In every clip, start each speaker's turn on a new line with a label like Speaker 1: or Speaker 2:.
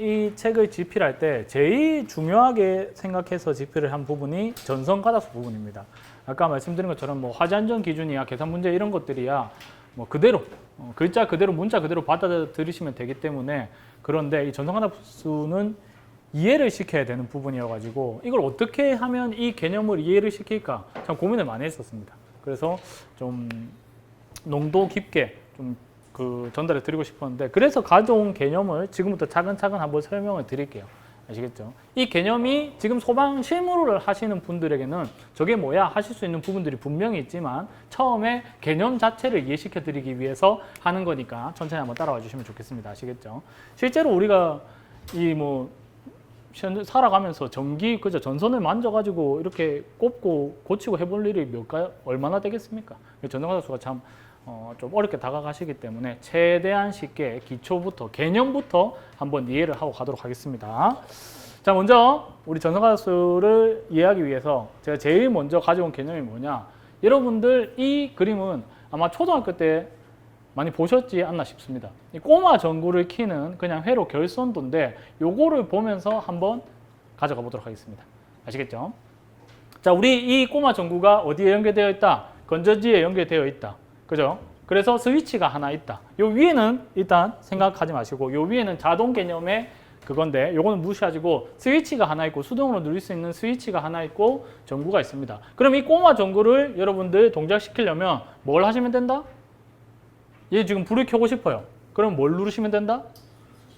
Speaker 1: 이 책을 집필할 때 제일 중요하게 생각해서 집필을 한 부분이 전선 가닥수 부분입니다. 아까 말씀드린 것처럼 뭐 화재안전 기준이야 계산 문제 이런 것들이야 뭐 그대로 어, 글자 그대로 문자 그대로 받아들이시면 되기 때문에 그런데 이 전선 가닥수는 이해를 시켜야 되는 부분이어가지고 이걸 어떻게 하면 이 개념을 이해를 시킬까 참 고민을 많이 했었습니다. 그래서 좀 농도 깊게 좀 그 전달해 드리고 싶었는데 그래서 가져온 개념을 지금부터 차근차근 한번 설명을 드릴게요. 아시겠죠? 이 개념이 지금 소방 실무를 하시는 분들에게는 저게 뭐야 하실 수 있는 부분들이 분명히 있지만 처음에 개념 자체를 이해시켜 드리기 위해서 하는 거니까 천천히 한번 따라와 주시면 좋겠습니다. 아시겠죠? 실제로 우리가 이뭐 살아가면서 전기 그저 전선을 만져가지고 이렇게 꼽고 고치고 해볼 일이 몇가 얼마나 되겠습니까? 전선가수가 참 어, 좀 어렵게 다가가시기 때문에 최대한 쉽게 기초부터 개념부터 한번 이해를 하고 가도록 하겠습니다. 자 먼저 우리 전선가수를 이해하기 위해서 제가 제일 먼저 가져온 개념이 뭐냐? 여러분들 이 그림은 아마 초등학교 때 많이 보셨지 않나 싶습니다. 이 꼬마 전구를 키는 그냥 회로 결선도인데 요거를 보면서 한번 가져가 보도록 하겠습니다. 아시겠죠? 자, 우리 이 꼬마 전구가 어디에 연결되어 있다? 건전지에 연결되어 있다. 그죠? 그래서 스위치가 하나 있다. 요 위에는 일단 생각하지 마시고 요 위에는 자동 개념의 그건데 요거는 무시하시고 스위치가 하나 있고 수동으로 누릴 수 있는 스위치가 하나 있고 전구가 있습니다. 그럼 이 꼬마 전구를 여러분들 동작시키려면 뭘 하시면 된다? 얘 지금 불을 켜고 싶어요. 그럼 뭘 누르시면 된다?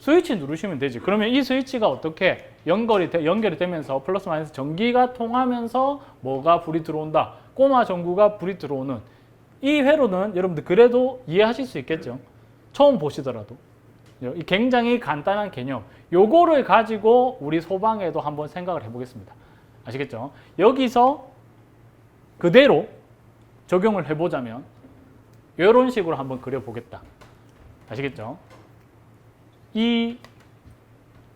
Speaker 1: 스위치 누르시면 되지. 그러면 이 스위치가 어떻게 연결이, 되, 연결이 되면서 플러스 마이너스 전기가 통하면서 뭐가 불이 들어온다. 꼬마 전구가 불이 들어오는 이 회로는 여러분들 그래도 이해하실 수 있겠죠. 처음 보시더라도. 이 굉장히 간단한 개념. 요거를 가지고 우리 소방에도 한번 생각을 해보겠습니다. 아시겠죠? 여기서 그대로 적용을 해보자면 이런 식으로 한번 그려보겠다. 아시겠죠? 이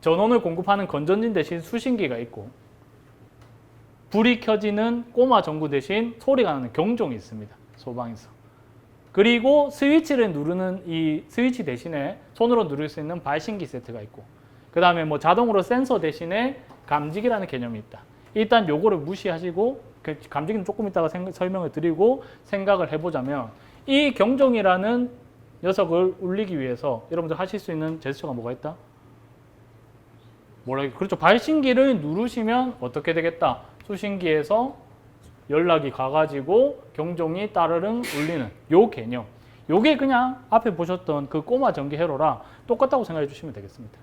Speaker 1: 전원을 공급하는 건전진 대신 수신기가 있고 불이 켜지는 꼬마 전구 대신 소리가 나는 경종이 있습니다. 소방에서. 그리고 스위치를 누르는 이 스위치 대신에 손으로 누를 수 있는 발신기 세트가 있고 그 다음에 뭐 자동으로 센서 대신에 감지기라는 개념이 있다. 일단 요거를 무시하시고 그 감지기는 조금 이따가 생- 설명을 드리고 생각을 해보자면 이 경종이라는 녀석을 울리기 위해서 여러분들 하실 수 있는 제스처가 뭐가 있다? 뭐라 그렇죠. 발신기를 누르시면 어떻게 되겠다? 수신기에서 연락이 가가지고 경종이 따르릉 울리는 요 개념. 요게 그냥 앞에 보셨던 그 꼬마 전기 회로랑 똑같다고 생각해 주시면 되겠습니다.